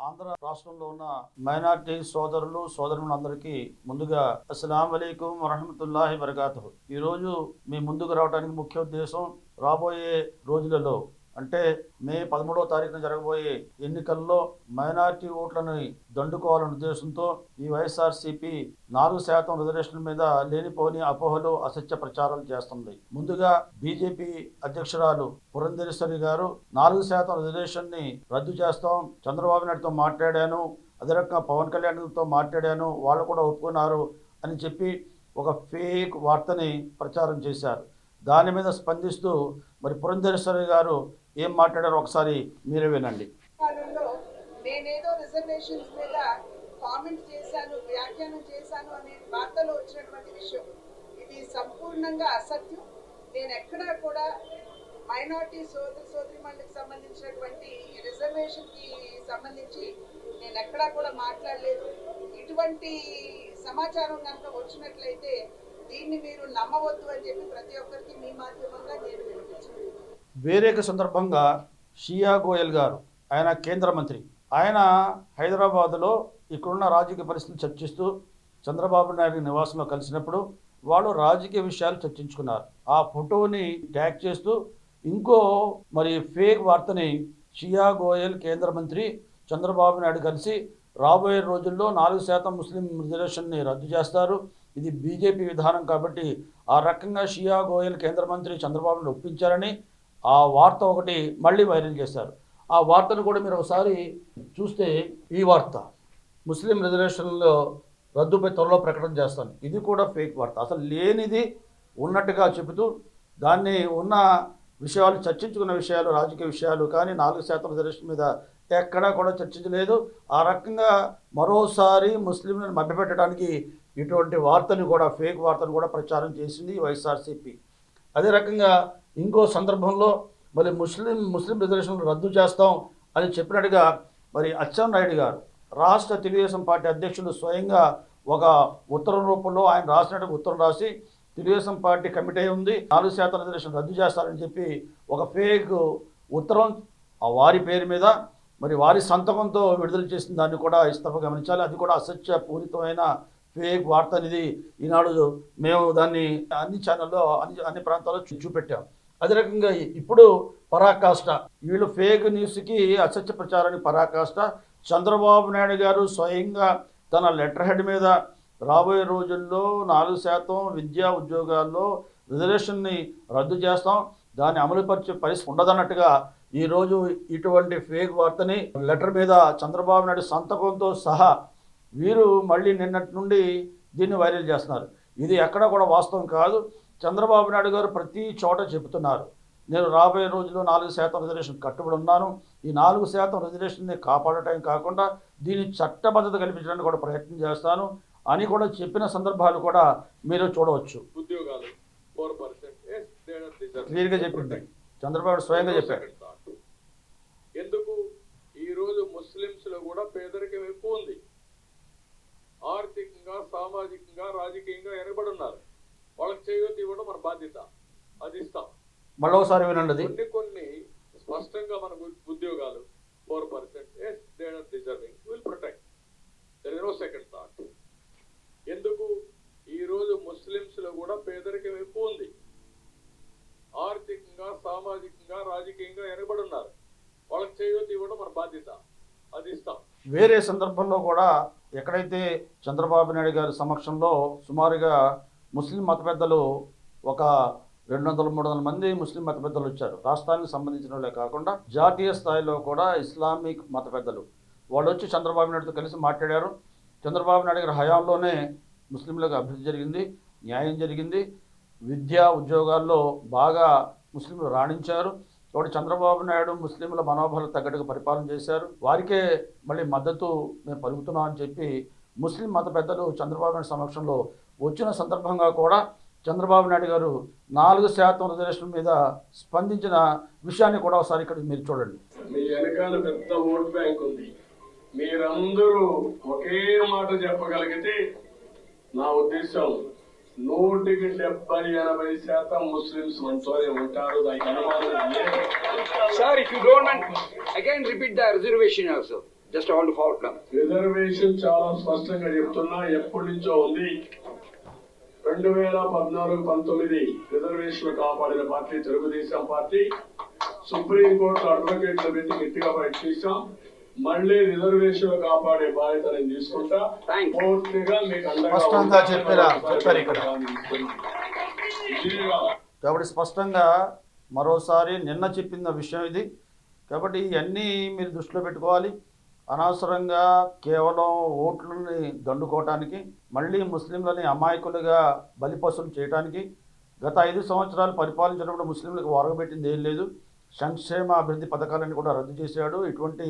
ఆంధ్ర రాష్ట్రంలో ఉన్న మైనార్టీ సోదరులు సోదరులందరికీ ముందుగా అస్సలం వలైకుం వరహమతుల్లాహి వరకాతు ఈరోజు మీ ముందుకు రావడానికి ముఖ్య ఉద్దేశం రాబోయే రోజులలో అంటే మే పదమూడవ తారీఖున జరగబోయే ఎన్నికల్లో మైనారిటీ ఓట్లను దండుకోవాలనే ఉద్దేశంతో ఈ వైఎస్ఆర్సీపీ నాలుగు శాతం రిజర్వేషన్ మీద లేనిపోని అపోహలు అసత్య ప్రచారాలు చేస్తుంది. ముందుగా బీజేపీ అధ్యక్షురాలు పురంధేశ్వరి గారు నాలుగు శాతం రిజర్వేషన్ని రద్దు చేస్తాం చంద్రబాబు నాయుడుతో మాట్లాడాను అదే రకంగా పవన్ కళ్యాణ్తో మాట్లాడాను వాళ్ళు కూడా ఒప్పుకున్నారు అని చెప్పి ఒక ఫేక్ వార్తని ప్రచారం చేశారు. దాని మీద స్పందిస్తూ మరి పురంధేశ్వరి గారు ఏం మాట్లాడారో ఒకసారి మీరే వినండి. కాలంలో నేనేదో రిజర్వేషన్స్ మీద కామెంట్ చేశాను వ్యాఖ్యానం చేశాను అనే వార్తలో వచ్చినటువంటి విషయం. ఇది సంపూర్ణంగా అసత్యం. నేను ఎక్కడా కూడా మైనార్టీ సోదరి సోదరిమణులకు సంబంధించినటువంటి రిజర్వేషన్కి సంబంధించి నేను ఎక్కడా కూడా మాట్లాడలేదు. ఇటువంటి సమాచారం కనుక వచ్చినట్లయితే దీన్ని మీరు నమ్మవద్దు అని చెప్పి ప్రతి ఒక్కరికి మీ మాధ్యమంగా నేను వినిపించాను. వేరేక సందర్భంగా షియా గోయల్ గారు ఆయన కేంద్ర మంత్రి. ఆయన హైదరాబాద్లో ఇక్కడున్న రాజకీయ పరిస్థితిని చర్చిస్తూ చంద్రబాబు నాయుడు నివాసంలో కలిసినప్పుడు వాళ్ళు రాజకీయ విషయాలు చర్చించుకున్నారు. ఆ ఫోటోని ట్యాగ్ చేస్తూ ఇంకో మరి ఫేక్ వార్తని షియా గోయల్ కేంద్ర మంత్రి చంద్రబాబు నాయుడు కలిసి రాబోయే రోజుల్లో నాలుగు శాతం ముస్లిం రిజర్వేషన్ని రద్దు చేస్తారు. ఇది బీజేపీ విధానం కాబట్టి ఆ రకంగా షియా గోయల్ కేంద్ర మంత్రి చంద్రబాబును ఒప్పించారని ఆ వార్త ఒకటి మళ్ళీ వైరల్ చేశారు. ఆ వార్తను కూడా మీరు ఒకసారి చూస్తే ఈ వార్త ముస్లిం రిజర్వేషన్లో రద్దుపై త్వరలో ప్రకటన చేస్తాను. ఇది కూడా ఫేక్ వార్త. అసలు లేనిది ఉన్నట్టుగా చెబుతూ దాన్ని ఉన్న విషయాలు చర్చించుకున్న విషయాలు రాజకీయ విషయాలు కానీ నాలుగు శాతం రిజర్వేషన్ మీద ఎక్కడా కూడా చర్చించలేదు. ఆ రకంగా మరోసారి ముస్లింలను మభ్యపెట్టడానికి ఇటువంటి వార్తను కూడా ఫేక్ వార్తను కూడా ప్రచారం చేసింది వైఎస్ఆర్సీపీ. అదే రకంగా ఇంకో సందర్భంలో మరి ముస్లిం ముస్లిం రిజర్వేషన్లు రద్దు చేస్తాం అని చెప్పినట్టుగా మరి అచ్చెన్నాయుడు గారు రాష్ట్ర తెలుగుదేశం పార్టీ అధ్యక్షుడు స్వయంగా ఒక ఉత్తరం రూపంలో ఆయన రాసినట్టు ఉత్తరం రాసి తెలుగుదేశం పార్టీ కమిటీ ఉంది. నాలుగు శాతం రిజర్వేషన్ రద్దు చేస్తారని చెప్పి ఒక ఫేక్ ఉత్తరం ఆ వారి పేరు మీద మరి వారి సంతకంతో విడుదల చేసిన దాన్ని కూడా ఇస్తఫ గమనించాలి. అది కూడా అసత్య పూరితమైన ఫేక్ వార్త అనేది ఈనాడు మేము దాన్ని అన్ని ఛానల్లో అన్ని అన్ని ప్రాంతాల్లో చూపెట్టాం. అదే రకంగా ఇప్పుడు పరాకాష్ట వీళ్ళు ఫేక్ న్యూస్కి అసత్య ప్రచారానికి పరాకాష్ట. చంద్రబాబు నాయుడు గారు స్వయంగా తన లెటర్ హెడ్ మీద రాబోయే రోజుల్లో నాలుగు శాతం విద్యా ఉద్యోగాల్లో రిజర్వేషన్ని రద్దు చేస్తాం. దాన్ని అమలుపరిచే పరిస్థితి ఉండదన్నట్టుగా ఈరోజు ఇటువంటి ఫేక్ వార్తని లెటర్ మీద చంద్రబాబు నాయుడు సంతకంతో సహా వీరు మళ్ళీ నిన్నటి నుండి దీన్ని వైరల్ చేస్తున్నారు. ఇది ఎక్కడ కూడా వాస్తవం కాదు. చంద్రబాబు నాయుడు గారు ప్రతి చోట చెబుతున్నారు. నేను రాబోయే రోజుల్లో నాలుగు శాతం రిజర్వేషన్ కట్టుబడి ఉన్నాను. ఈ నాలుగు శాతం రిజర్వేషన్ని కాపాడటం కాకుండా దీని చట్టబద్ధత కల్పించడానికి కూడా ప్రయత్నం చేస్తాను అని కూడా చెప్పిన సందర్భాలు కూడా మీరు చూడవచ్చు. క్లియర్గా చెప్పింది. చంద్రబాబు స్వయంగా చెప్పారు. ఎందుకు? ఈ రోజు ముస్లింస్లో కూడా పేదరికం ఎక్కువ ఉంది. ఆర్థికంగా సామాజికంగా రాజకీయంగా వెనకబడి ఉన్నారు వాళ్ళకి చేయొద్దు ఇవ్వడం మన బాధ్యత. అది ఇస్తాం. మళ్ళీ ఒకసారి వినండి కొన్ని కొన్ని స్పష్టంగా మనకు ఉద్యోగాలు four percent as they are deserving will protect there is no second thought ఎందుకు? ఈ రోజు ముస్లింస్లో కూడా పేదరికం ఎక్కువ ఉంది. ఆర్థికంగా సామాజికంగా రాజకీయంగా వెనకబడి ఉన్నారు వాళ్ళకి చేయొద్దు ఇవ్వడం మన బాధ్యత. అది ఇస్తాం. వేరే సందర్భంలో కూడా ఎక్కడైతే చంద్రబాబు నాయుడు గారి సమక్షంలో సుమారుగా ముస్లిం మత పెద్దలు ఒక రెండు వందల మూడు వందల మంది ముస్లిం మత పెద్దలు వచ్చారు. రాష్ట్రానికి సంబంధించిన వాళ్ళే కాకుండా జాతీయ స్థాయిలో కూడా ఇస్లామిక్ మత పెద్దలు. వాళ్ళు వచ్చి చంద్రబాబు నాయుడుతో కలిసి మాట్లాడారు. చంద్రబాబు నాయుడు గారి హయాంలోనే ముస్లింలకు అభివృద్ధి జరిగింది న్యాయం జరిగింది. విద్యా ఉద్యోగాల్లో బాగా ముస్లింలు రాణించారు. కాబట్టి చంద్రబాబు నాయుడు ముస్లింల మనోభావాలకు తగ్గట్టుగా పరిపాలన చేశారు. వారికే మళ్ళీ మద్దతు మేము పలుకుతున్నాం అని చెప్పి ముస్లిం మత పెద్దలు చంద్రబాబు నాయుడు సమక్షంలో వచ్చిన సందర్భంగా కూడా చంద్రబాబు నాయుడు గారు నాలుగు శాతం రిజర్వేషన్ మీద స్పందించిన విషయాన్ని కూడా ఒకసారి ఇక్కడ మీరు చూడండి. మీ వెనకాల పెద్ద ఓట్ బ్యాంక్ ఉంది. మీరందరూ ఒకే మాట చెప్పగలిగితే నా ఉద్దేశం నూటికి డెబ్బై ఎనభై శాతం ముస్లిమ్స్ మనతోనే ఉంటారు. దానికి అనుమానం also. just I want to forward now. Reservation చాలా స్పష్టంగా చెప్తున్నా. ఎప్పటి నుంచో ఉంది. రెండు వేల పద్నాలుగు పంతొమ్మిది రిజర్వేషన్ కాపాడిన party Telugu Desam party. Supreme court అడ్వకేట్లు పెట్టి గట్టిగా ఫైట్ చేశాం. మళ్ళీ రిజర్వేషన్ కాపాడే బాధ్యత నేను తీసుకుంటా. పూర్తిగా మీకు స్పష్టంగా. చెప్పారా? చెప్పారు ఇక్కడ. కాబట్టి స్పష్టంగా మరోసారి నిన్న చెప్పిన విషయం ఇది కాబట్టి ఇవన్నీ మీరు దృష్టిలో పెట్టుకోవాలి అనవసరంగా కేవలం ఓట్లని దండుకోవటానికి మళ్ళీ ముస్లింలని అమాయకులుగా బలిపశులు చేయడానికి గత ఐదు సంవత్సరాలు పరిపాలించినప్పుడు ముస్లింలకు వరగబెట్టింది ఏం లేదు సంక్షేమ అభివృద్ధి పథకాలను కూడా రద్దు చేశాడు ఇటువంటి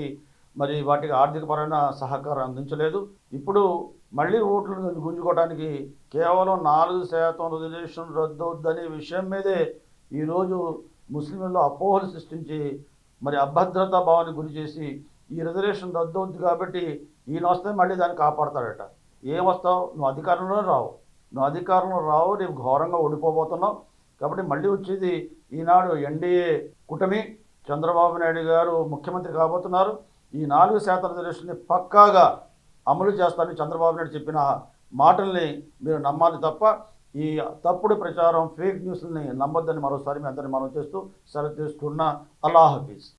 మరి వాటికి ఆర్థికపరమైన సహకారం అందించలేదు. ఇప్పుడు మళ్ళీ ఓట్లను గుంజుకోవడానికి కేవలం నాలుగు శాతం రిజర్వేషన్ రద్దు విషయం మీదే ఈరోజు ముస్లింలలో అపోహలు సృష్టించి మరి అభద్రతా భావానికి గురి చేసి ఈ రిజర్వేషన్ రద్దు కాబట్టి ఈయన వస్తే మళ్ళీ దాన్ని కాపాడతాడట. ఏం వస్తావు? నువ్వు అధికారంలో రావు. నువ్వు అధికారంలో రావు రేపు ఘోరంగా ఓడిపోబోతున్నావు. కాబట్టి మళ్ళీ వచ్చేది ఈనాడు ఎన్డీఏ కూటమి. చంద్రబాబు నాయుడు గారు ముఖ్యమంత్రి కాబోతున్నారు. ఈ నాలుగు శాతం రిజర్వేషన్ని పక్కాగా అమలు చేస్తారని చంద్రబాబు నాయుడు చెప్పిన మాటల్ని మీరు నమ్మాలి తప్ప ఈ తప్పుడు ప్రచారం ఫేక్ న్యూస్ని నమ్మొద్దని మరోసారి మీ అందరిని మనం చేస్తూ సెలవు చేస్తున్న అల్లాహ్ హఫీజ్.